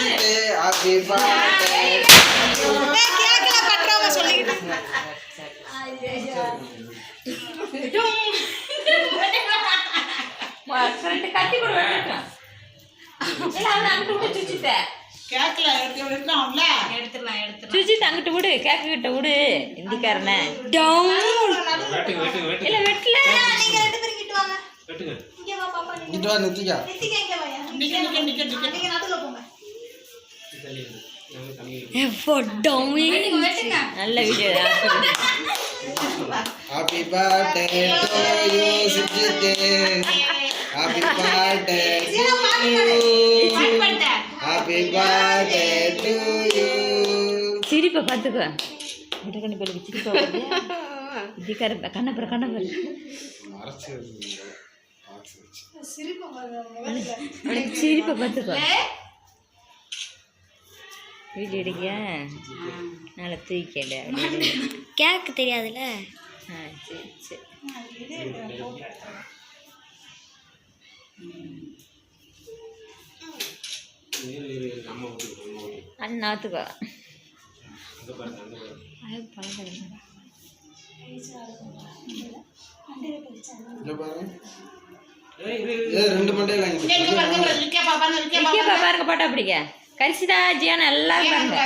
Sujith happy birthday கேக்கல சொல்லிக்கிட்டு. ரெண்டு கத்தி கூட வச்சிருக்கான் இல்ல அவன் அங்கிட்டு விடு கேக்கு கிட்ட விடு இந்திக்காரன. இல்ல வெட்டல. நீங்க ரெண்டு பேரும் கிட்ட வாங்க. வெட்டுங்க. இங்க வா வா நித்திகா நித்திகா இங்க வாயா நிக்க நிக்க நிக்க நிக்க நீங்க நடுவுல போங்க. நல்ல video happy birthday to you Sujith happy birthday to you happy birthday to you சிரிப்பை பார்த்துக்கோ பேருக்கு சிரிப்பா வருது கண்ணப்புற கண்ணப்புற சிரிப்பை பார்த்துக்கோ. வீடியோ எடுக்கியா நல்லா தூக்கிக்கல கேக்கு தெரியாதுல்ல? ஆ சரி சரி. நாத்துக்கோ. அது. ஏ ரெண்டு நிக்க பாப்பா பாருங்க பாட்டா பிடிக்க. கரிசிதா ஜியானா எல்லாரும் பாருங்க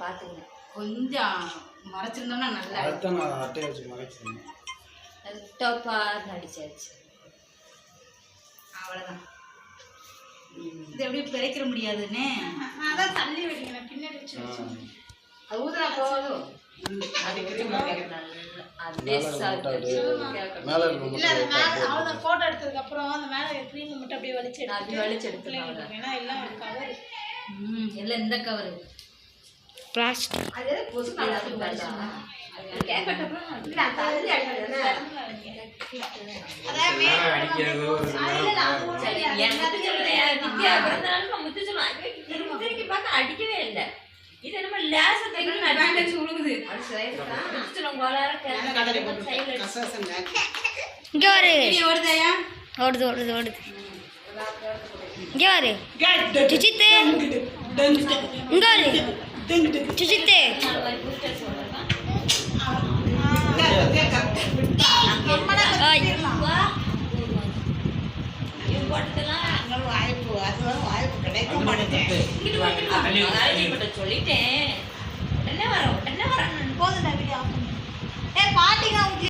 பார்த்துக்கணும் கொஞ்சம் மறைச்சிருந்தோம்னா நல்லா அது அவ்வளோதான் இது எப்படி பிழைக்கிற முடியாதுன்னு. நான் தான் தள்ளி வைக்கிறேன் பின்னாடி வச்சு அது ஊதுனா போதும். அது மேல இல்ல அது மட்டும் மேல அவ்வளோ போட்டோ எடுத்ததுக்கு அப்புறம் அந்த மேல க்ரீம் மட்டும் அப்படியே வலிச்சு நான் அப்படியே வலிச்சு எடுத்துக்கலாம் பிள்ளைங்களுக்கு ஏன்னா எல்லாம் கவர் ம். எல்லாம் இந்த கவரு பிளாஸ்டிக் அது நல்லா இல்ல, அடிக்கவே இல்லை. இது நம்ம லேசா தைக்கணும்னு அடிச்சு விழுகுது. அது இங்க வரு? ஓடுது ஓடுது ஓடுது இங்க வரு. சுஜித்து. இங்க வரு. சுஜித்து. சொல்லிட்டேன். உடனே வரேன் உடனே வரேன் போதும் வீடியோ ஆஃப் பண்ணு. ஏ பாட்டிங்க